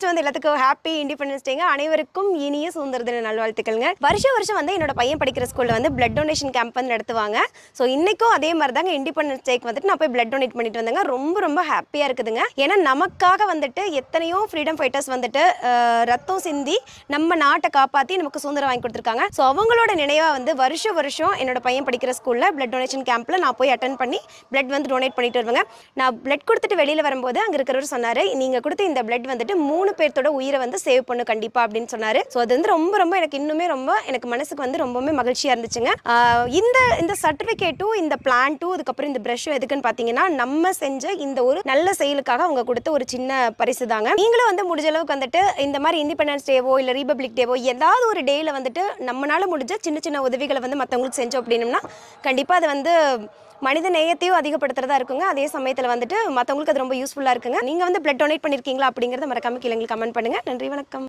First வந்து எல்லாத்துக்கும் happy independence டேங்க அனைவருக்கும் இனிய சுதந்திர தின நல்வாழ்த்துக்கள்ங்க. வருஷம் வருஷம் வந்து என்னோட பையன் படிக்கிற ஸ்கூல்ல வந்து பிளட் டொனேஷன் கேம்ப் வந்து நடத்துவாங்க. ஸோ இன்னைக்கும் அதே மாதிரி தாங்க இண்டிபெண்டன்ஸ் டேக்கு வந்துட்டு நான் போய் பிளட் டொனேட் பண்ணிட்டு வந்தேங்க. ரொம்ப ரொம்ப ஹாப்பியாக இருக்குதுங்க. ஏன்னா நமக்காக வந்துட்டு எத்தனையோ ஃப்ரீடம் ஃபைட்டர்ஸ் வந்துட்டு ரத்தம் சிந்தி நம்ம நாட்டை காப்பாற்றி நமக்கு சுதந்திரம் வாங்கி கொடுத்துருக்காங்க. ஸோ அவங்களோட நினைவாக வந்து வருஷம் வருஷம் என்னோட பையன் படிக்கிற ஸ்கூலில் பிளட் டொனேஷன் கேம்ப்பில் நான் போய் அட்டன் பண்ணி பிளட் வந்து டொனேட் பண்ணிட்டு வருவேங்க. நான் பிளட் கொடுத்துட்டு வெளியில் வரும்போது அங்கே இருக்கிறவர் சொன்னார் நீங்கள் கொடுத்த இந்த பிளட் வந்துட்டு மூணு பேர்த்தோட உயிரை வந்து சேவ் பண்ணும் கண்டிப்பாக அப்படின்னு சொன்னார். ஸோ அது வந்து ரொம்ப ரொம்ப எனக்கு இன்னுமே ரொம்ப எனக்கு மனசுக்கு வந்து ரொம்பவுமே மகிழ்ச்சியாக இருந்துச்சுங்க. இந்த இந்த சர்டிஃபிகேட்டும் இந்த பிளான்ட்டும் அதுக்கப்புறம் இந்த ப்ரஷ்ஷும் எதுக்குன்னு பார்த்தீங்கன்னா நம்ம செஞ்ச இந்த ஒரு நல்ல செயலுக்காக அவங்க கொடுத்த ஒரு சின்ன பரிசு தாங்க. நீங்களும் வந்து முடிஞ்ச அளவுக்கு வந்துட்டு இந்த மாதிரி இண்டிபெண்டன்ஸ் டேவோ இல்லை ரிபப்ளிக் டேவோ ஏதாவது ஒரு டேயில் வந்துட்டு நம்மளால முடிஞ்ச சின்ன சின்ன உதவிகளை வந்து மற்றவங்களுக்கு செஞ்சோம் அப்படின்னா கண்டிப்பாக அது வந்து மனித நேயத்தையும் அதிகப்படுத்துறதா இருக்குங்க. அதே சமயத்தில் வந்துட்டு மற்றவங்களுக்கு அது ரொம்ப யூஸ்ஃபுல்லாக இருக்குங்க. நீங்கள் வந்து பிளட் டொனேட் பண்ணியிருக்கீங்களா அப்படிங்கிறத மறக்காம கீழே கமெண்ட் பண்ணுங்கள் நன்றி வணக்கம்.